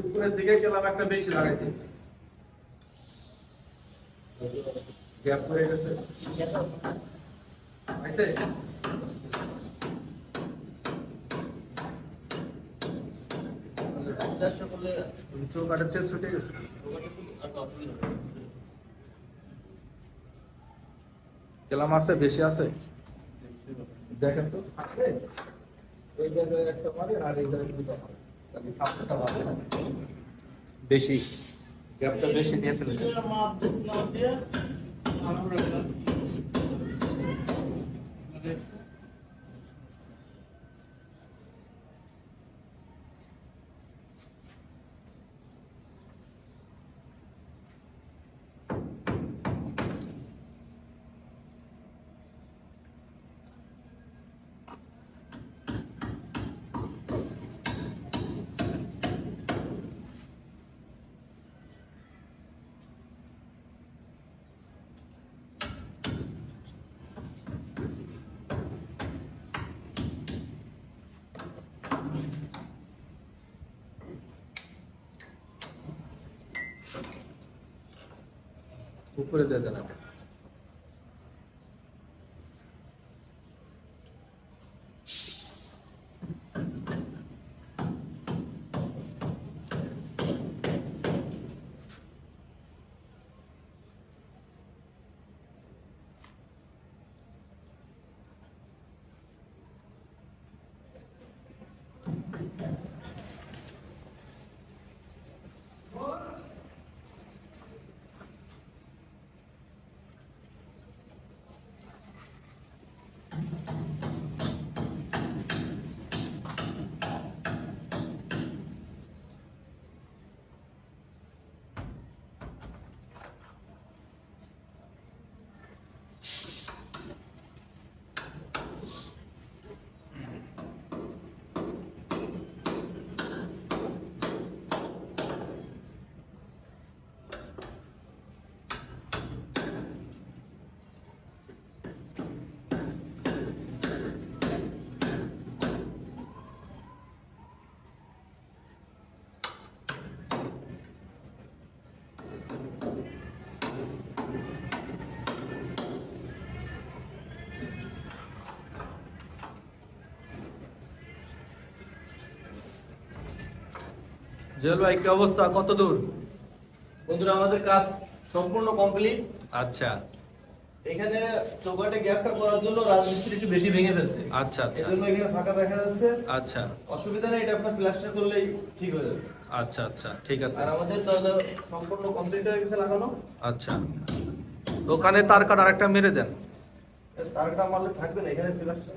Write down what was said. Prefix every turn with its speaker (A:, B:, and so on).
A: উপরের দিকে গেলাম একটা বেশি লাগাইতে। গ্যাপ করে গেছে। আইছে? চোখ আটের থেকে ছুটে গেছে। গেলাম আছে বেশি আছে। দেখেন তো। আছে এই জায়গায় একটা মারে আর এই জায়গায় দুটো মারে। তাহলে সাপোর্টটা ভালো বেশি গ্যাপটা বেশি নিয়েছিল উপরে ऊपर दे देना। জুয়েল ভাই কি অবস্থা? কত দূর?
B: বন্ধুরা আমাদের কাজ সম্পূর্ণ কমপ্লিট
A: আচ্ছা।
B: এখানে চৌকাটে গ্যাপটা করার জন্য রাজমিস্ত্রি একটু বেশি ভেঙে ফেলছে।
A: আচ্ছা আচ্ছা।
B: এজন্য এখানে ফাঁকা দেখা যাচ্ছে।
A: আচ্ছা।
B: অসুবিধা নেই এটা আপনার প্লাস্টার করলেই ঠিক হয়ে যাবে।
A: আচ্ছা আচ্ছা ঠিক আছে।
B: আর আমাদের দরজা সম্পূর্ণ কমপ্লিট হয়ে গেছে লাগানো।
A: আচ্ছা। ওখানে তার কাট আরেকটা মেরে দেন।
B: তারটা মারলে থাকবে না এখানে প্লাস্টার